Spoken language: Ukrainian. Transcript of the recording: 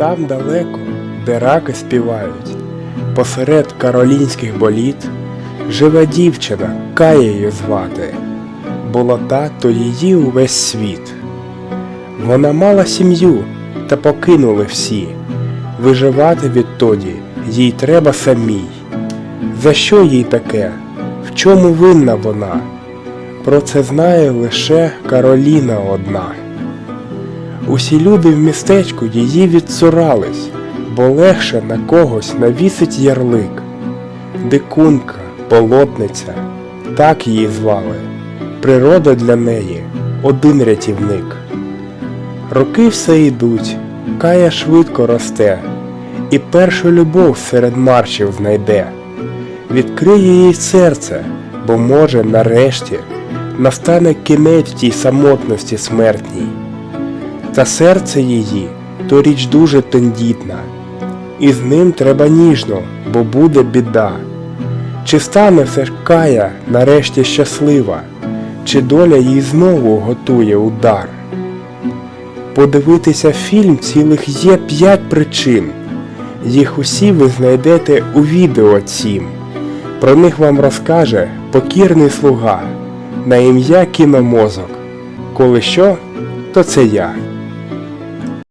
там далеко, де раки співають, посеред каролінських боліт, живе дівчина, Кая її звати, була та, то її увесь світ. Вона мала сім'ю, та покинули всі. Виживати відтоді їй треба самій. За що їй таке? В чому винна вона? Про це знає лише Кароліна одна. Усі люди в містечку її відсурались, бо легше на когось навісить ярлик. Дикунка, полотниця, так її звали. Природа для неї один рятівник. Роки все йдуть, кая швидко росте, і першу любов серед маршів знайде. Відкриє їй серце, бо може нарешті настане кінець тій самотності смертній. Та серце її то річ дуже тендітна, і з ним треба ніжно, бо буде біда. Чи стане все ж кая нарешті щаслива, чи доля їй знову готує удар? Подивитися фільм цілих є п'ять причин. Їх усі ви знайдете у відео цім. Про них вам розкаже покірний слуга на ім'я кіномозок. Коли що, то це я.